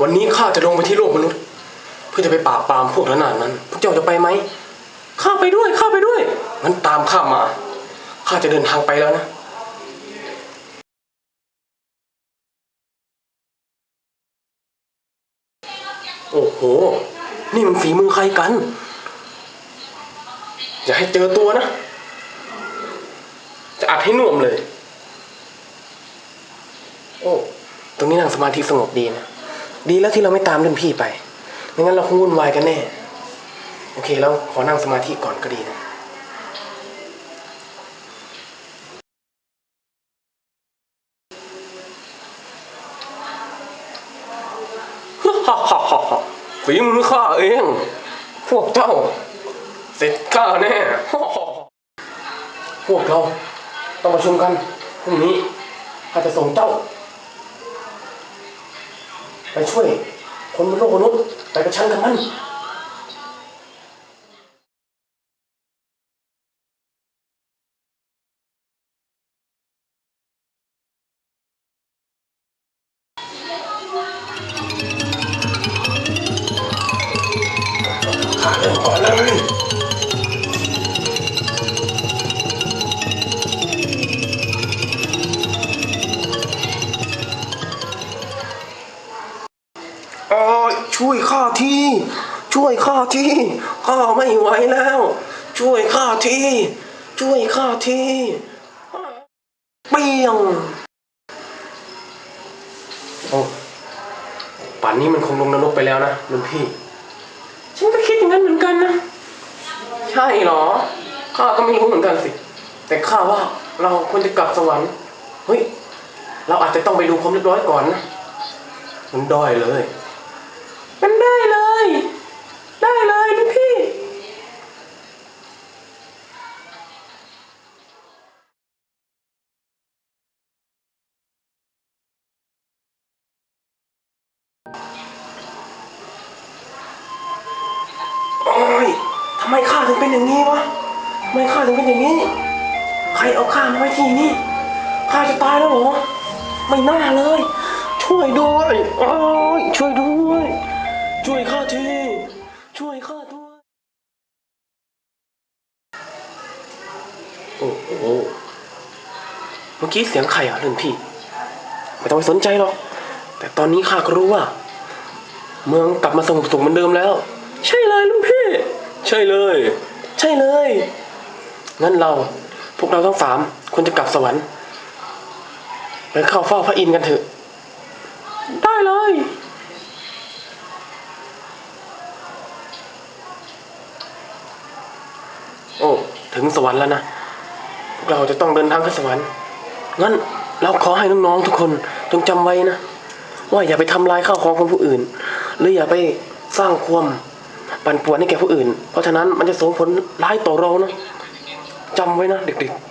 วันนี้ข้าจะลงไปที่โลกมนุษย์ เพื่อจะไปปราบปรามพวกระนาดนั้น พวกเจ้าจะไปไหมข้าไปด้วยข้าไปด้วยงั้นตามข้ามาข้าจะเดินทางไปแล้วนะโอ้โห นี่มันฝีมือใครกัน อย่าให้เจอตัวนะ จะอัดให้น่วมเลย โอ้ ตรงนี้นั่งสมาธิสงบดีนะ ดีแล้วที่เราไม่ตามรุ่นพี่ไป ไม่งั้นเราคงวุ่นวายกันแน่ โอเคแล้วขอนั่งสมาธิก่อนก็ดีนะฮ่าฮ่าฮ่าฮ่าฝีมือข้าเอง พวกเจ้า เสร็จข้าแน่ฮ่าฮ่าฮ่าพวกเราต้องประชุมกันพรุ่งนี้ข้าจะส่งเจ้า ไปช่วยคนบนโลกมนุษย์ไปประชันกับมันข้าเริ่มก่อนเลย ช่วยข้าทีช่วยข้าทีข้าไม่ไหวแล้ว ช่วยข้าทีช่วยข้าทีเปียงโอ้ป่านนี้มันคงลงนรกไปแล้วนะลุงพี่ ฉันก็คิดอย่างนั้นเหมือนกันนะ ใช่เหรอข้าก็ไม่รู้เหมือนกันสิ แต่ข้าว่าเราควรจะกลับสวรรค์เฮ้ยเราอาจจะต้องไปดูความเรียบร้อยก่อนนะมันด้อยเลย มันได้เลย ได้เลยลูกพี่โอ้ยทำไมข้าถึงเป็นอย่างนี้วะทำไมข้าถึงเป็นอย่างนี้ ใครเอาข้ามาไว้ที่นี่ข้าจะตายแล้วเหรอ ไม่น่าเลย ช่วยด้วยอ้ยช่ว เมื่อกี้เสียงใครอะรุ่นพี่ ไม่ต้องไปสนใจหรอก แต่ตอนนี้ข้าก็รู้ว่า เมืองกลับมาสงบสุขเหมือนเดิมแล้ว ใช่เลยลุงพี่ ใช่เลย ใช่เลย งั้นเราพวกเราทั้งสามควรจะกลับสวรรค์ไปเข้าเฝ้าพระอินทร์กันเถอะ ได้เลยโอ้ ถึงสวรรค์แล้วนะพวกเราจะต้องเดินทางขึ้นสวรรค์ งั้นเราขอให้น้องๆทุกคนจงจำไว้นะ ว่าอย่าไปทำลายข้าวของของผู้อื่น หรืออย่าไปสร้างความปั่นป่วนให้แก่ผู้อื่น เพราะฉะนั้นมันจะส่งผลร้ายต่อเรานะจำไว้นะเด็กๆ